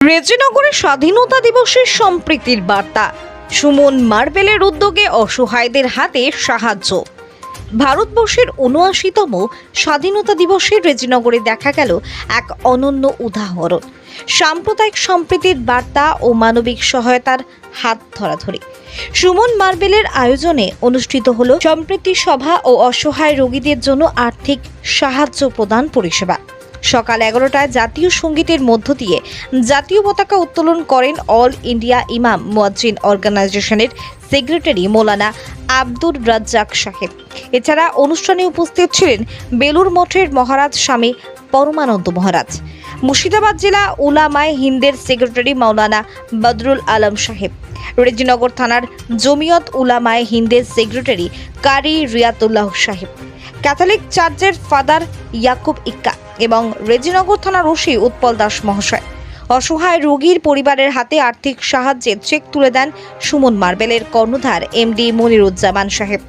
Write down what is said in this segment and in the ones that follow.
রেজিনগরে স্বাধীনতা দিবসের সম্প্রীতির বার্তা। সুমন মার্বেলের উদ্যোগে অসহায়দের হাতে সাহায্য। ভারতবর্ষের উনআশিতম স্বাধীনতা দিবসে রেজিনগরে দেখা গেল এক অনন্য উদাহরণ। সাম্প্রদায়িক সম্প্রীতির বার্তা ও মানবিক সহায়তার হাত ধরাধরি। সুমন মার্বেলের আয়োজনে অনুষ্ঠিত হল সম্প্রীতি সভা ও অসহায় রোগীদের জন্য আর্থিক সাহায্য প্রদান পরিষেবা। সকাল এগারোটায় জাতীয় সঙ্গীতের মধ্য দিয়ে জাতীয় পতাকা উত্তোলন করেন অল ইন্ডিয়া ইমাম মুয়াজ্জিন অর্গানাইজেশনের সেক্রেটারি মোলানা আব্দুর রাজ্জাক সাহেব। এছাড়া অনুষ্ঠানে উপস্থিত ছিলেন বেলুর মঠের মহারাজ স্বামী পরমানন্দ মহারাজ। মুর্শিদাবাদ জেলা উলামায় হিন্দের সেক্রেটারি মাওলানা বদরুল আলম সাহেব। রেজিনগর থানার জমিয়ত উলামায় হিন্দের সেক্রেটারি কারি রিয়াতুল্লাহ সাহেব। ক্যাথলিক চার্চের ফাদার ইয়াকুব ইক্কা এবং রেজিনগর থানার ওসি উৎপল দাস মহাশয়। অসহায় রোগীর পরিবারের হাতে আর্থিক সাহায্যে চেক তুলে দেন সুমন মার্বেলের কর্ণধার এমডি মনিরুজ্জামান সাহেব।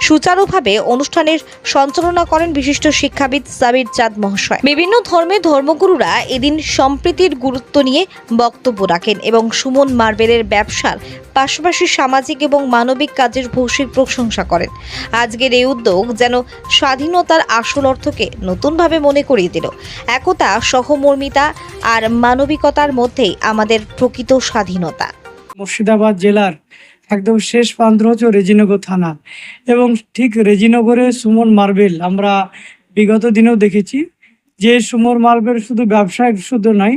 সুচারুভাবে অনুষ্ঠানের সঞ্চালনা করেন বিশিষ্ট শিক্ষাবিদ সাবির চাঁদ মহাশয়। বিভিন্ন ধর্মের ধর্মগুরুরা এদিন সম্প্রীতির গুরুত্ব নিয়ে বক্তব্য রাখেন এবং সুমন মার্বেলের ব্যবসার পাশাপাশি সামাজিক এবং মানবিক কাজের ভৌসিক প্রশংসা করেন। আজকের এই উদ্যোগ যেন স্বাধীনতার আসল অর্থকে নতুনভাবে মনে করিয়ে দিল। একতা, সহমর্মিতা আর মানবিকতার মধ্যেই আমাদের প্রকৃত স্বাধীনতা। মুর্শিদাবাদ জেলার একদম শেষ প্রান্ত হচ্ছে রেজিনগর থানা। এবং ঠিক রেজিনগরে সুমন মার্বেল, আমরা বিগত দিনেও দেখেছি যে সুমন মার্বেল শুধু ব্যবসায়িক শুধু নয়,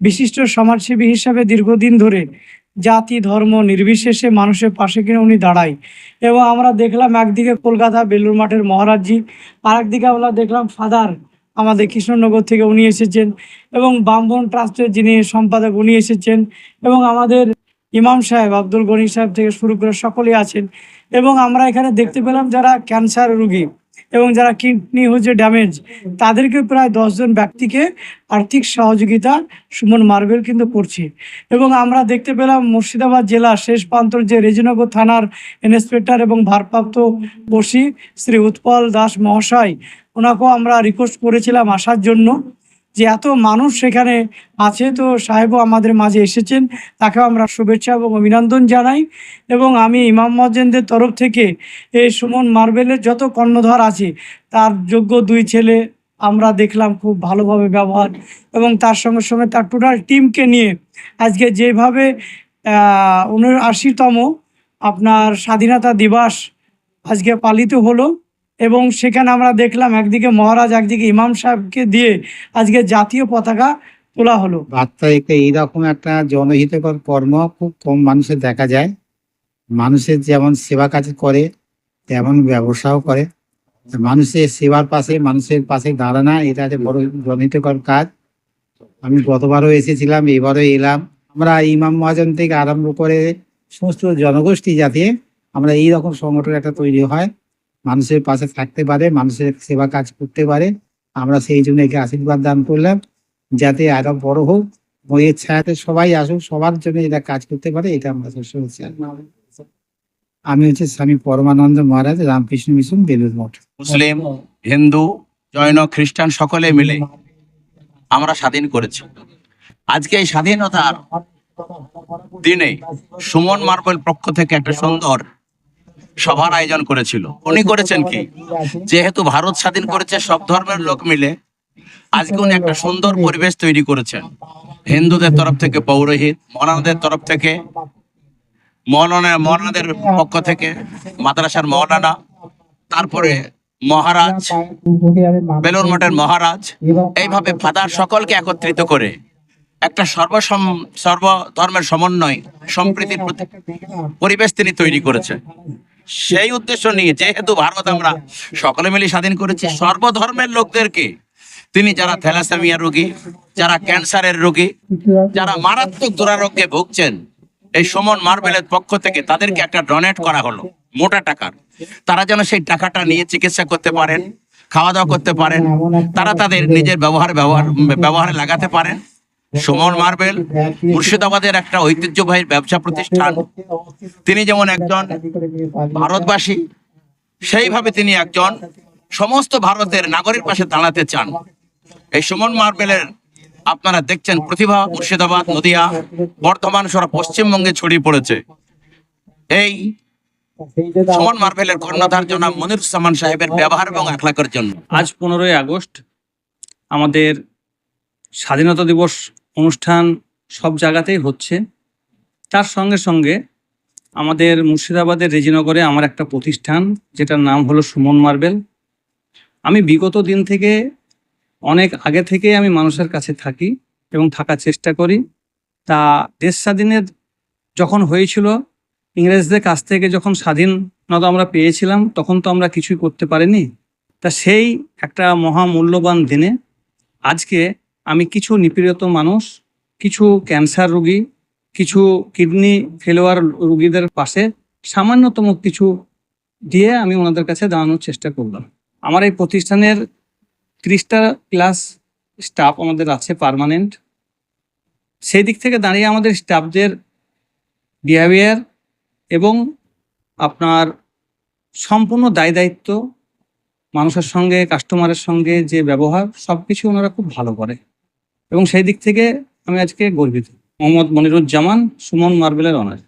বিশিষ্ট সমাজসেবী হিসাবে দীর্ঘদিন ধরে জাতি, ধর্ম নির্বিশেষে মানুষের পাশে কিনে উনি দাঁড়ায়। এবং আমরা দেখলাম একদিকে কলকাতা বেলুর মাঠের মহারাজজি, আরেকদিকে আমরা দেখলাম ফাদার আমাদের কৃষ্ণনগর থেকে উনি এসেছেন এবং বামবন ট্রাস্টের যিনি সম্পাদক উনি এসেছেন এবং আমাদের ইমাম সাহেব, আব্দুল গনি সাহেব থেকে শুরু করে সকলেই আছেন। এবং আমরা এখানে দেখতে পেলাম যারা ক্যান্সার রোগী এবং যারা কিডনি হচ্ছে ড্যামেজ তাদেরকে প্রায় দশজন ব্যক্তিকে আর্থিক সহযোগিতা সুমন মার্বেল কিন্তু করছে। এবং আমরা দেখতে পেলাম মুর্শিদাবাদ জেলা শেষ প্রান্তর যে রেজিনগর থানার ইন্সপেক্টর এবং ভারপ্রাপ্ত ওসি শ্রী উৎপল দাস মহাশয়, ওনাকেও আমরা রিকোয়েস্ট করেছিলাম আসার জন্য। যে এত মানুষ সেখানে আছে তো সাহেবও আমাদের মাঝে এসেছেন। তাকেও আমরা শুভেচ্ছা এবং অভিনন্দন জানাই এবং আমি ইমাম মজ্জেনদের তরফ থেকে এই সুমন মার্বেলের যত কর্ণধার আছে, তার যোগ্য দুই ছেলে আমরা দেখলাম খুব ভালোভাবে ব্যবহার এবং তার সঙ্গে সঙ্গে তার টোটাল টিমকে নিয়ে আজকে যেভাবে উনআশিতম আপনার স্বাধীনতা দিবস আজকে পালিত হলো এবং সেখানে আমরা দেখলাম একদিকে মহারাজ, একদিকে ইমাম সাহেবকে দিয়ে আজকে জাতীয় পতাকা তোলা হলো। বার্তা একটা এইরকম একটা জনহিতকর কর্ম খুব কম মানুষের দেখা যায়। মানুষের যেমন সেবা কাজ করে, তেমন ব্যবসাও করে। মানুষের সেবার পাশে, মানুষের পাশে দাঁড়ানো, এটা একটা বড় জনহিতকর কাজ। আমি গতবারও এসেছিলাম, এবারও এলাম। আমরা ইমাম মহাজন থেকে আরম্ভ করে সমস্ত জনগোষ্ঠী যাতে আমরা এই রকম সংগঠন একটা তৈরি হয়। মানুষের পাশে থাকতে পারে, মানুষের সেবা কাজ করতে পারে। আমরা সেই জন্য একে আশীর্বাদ দান করলাম, যাতে আরও বড় হোক। বইয়ের ছায়াতে সবাই আসুক, সবার জন্য এটা কাজ করতে পারে, এটা আমরা সবসময়। আমি হচ্ছে স্বামী পরমানন্দ মহারাজ, রামকৃষ্ণ মিশন বেলুর মঠ। মুসলিম, হিন্দু, জৈন, খ্রিস্টান, সকলে মিলে আমরা স্বাধীন করেছি। আজকে এই স্বাধীনতার দিনে সুমন মার্বেল পক্ষ থেকে একটা সুন্দর সভার আয়োজন করেছিল। উনি করেছেন কি? যেহেতু ভারত স্বাধীন করেছে, সব ধর্মের লোক মিলে আজকে উনি একটা সুন্দর পরিবেশ তৈরি করেছেন। হিন্দুদের তরফ থেকে পৌরোহিত মৌলানাদের তরফ থেকে মৌলানা মৌলানাদের পক্ষ থেকে, মাদ্রাসার মৌলানা, তারপরে মহারাজ বেলুর মঠের মহারাজ, এইভাবে ফাদার সকলকে একত্রিত করে একটা সর্বসম সর্ব ধর্মের সমন্বয়, সম্প্রীতির পরিবেশ তিনি তৈরি করেছেন। সেই উদ্দেশ্য নিয়ে, যেহেতু ভারত আমরা সকলে মিলে স্বাধীন করেছি, সর্বধর্মের লোকদেরকে, তিনি যারা থ্যালাসেমিয়া রোগী, যারা ক্যান্সারের রোগী, যারা মারাত্মক দুরারোগ্যে ভুগছেন, এই সুমন মার্বেলের পক্ষ থেকে তাদেরকে একটা ডোনেট করা হলো, মোটা টাকার। তারা যেন সেই টাকাটা নিয়ে চিকিৎসা করতে পারেন খাওয়া দাওয়া করতে পারেন, তারা তাদের নিজের ব্যবহার ব্যবহার, ব্যবহারে লাগাতে পারেন। সুমন মার্বেল মুর্শিদাবাদের একটা ঐতিহ্যবাহী ব্যবসা প্রতিষ্ঠান। তিনি যেমন একজন ভারতবাসী, সেইভাবে তিনি একজন সমস্ত ভারতের নাগরিক পাশে দাঁড়াতে চান। এই সুমন মার্বেলের আপনারা দেখছেন প্রতিভা মুর্শিদাবাদ, নদিয়া, বর্ধমান সারা পশ্চিমবঙ্গে ছড়িয়ে পড়েছে। এই সুমন মার্বেলের কর্ণধার জনাব মনিরুজ্জামান সাহেবের ব্যবহার এবং আখলাকের জন্য। আজ পনেরোই আগস্ট, আমাদের স্বাধীনতা দিবস অনুষ্ঠান সব জায়গাতেই হচ্ছে। তার সঙ্গে সঙ্গে আমাদের মুর্শিদাবাদের রেজিনগরে আমার একটা প্রতিষ্ঠান, যেটার নাম হলো সুমন মার্বেল। আমি বিগত দিন থেকে অনেক আগে থেকে আমি মানুষের কাছে থাকি এবং থাকার চেষ্টা করি। তা দেশ স্বাধীনের যখন হয়েছিল, ইংরেজদের কাছ থেকে যখন স্বাধীনতা আমরা পেয়েছিলাম, তখন তো আমরা কিছুই করতে পারিনি। তা সেই একটা মহামূল্যবান দিনে আজকে আমি কিছু নিপীড়িত মানুষ, কিছু ক্যান্সার রোগী, কিছু কিডনি ফেলোয়ার রোগীদের পাশে সামান্যতম কিছু দিয়ে আমি ওনাদের কাছে দাঁড়ানোর চেষ্টা করলাম। আমার এই প্রতিষ্ঠানের ত্রিশটা ক্লাস স্টাফ আমাদের আছে পার্মানেন্ট। সেই দিক থেকে দাঁড়িয়ে আমাদের স্টাফদের বিহেভিয়ার এবং আপনার সম্পূর্ণ দায় দায়িত্ব, মানুষের সঙ্গে, কাস্টমারের সঙ্গে যে ব্যবহার সব কিছু ওনারা খুব ভালো করে। এবং সেই দিক থেকে আমি আজকে গর্বিত। মোহাম্মদ মনিরুজ্জামান সুমন মার্বেলের অনার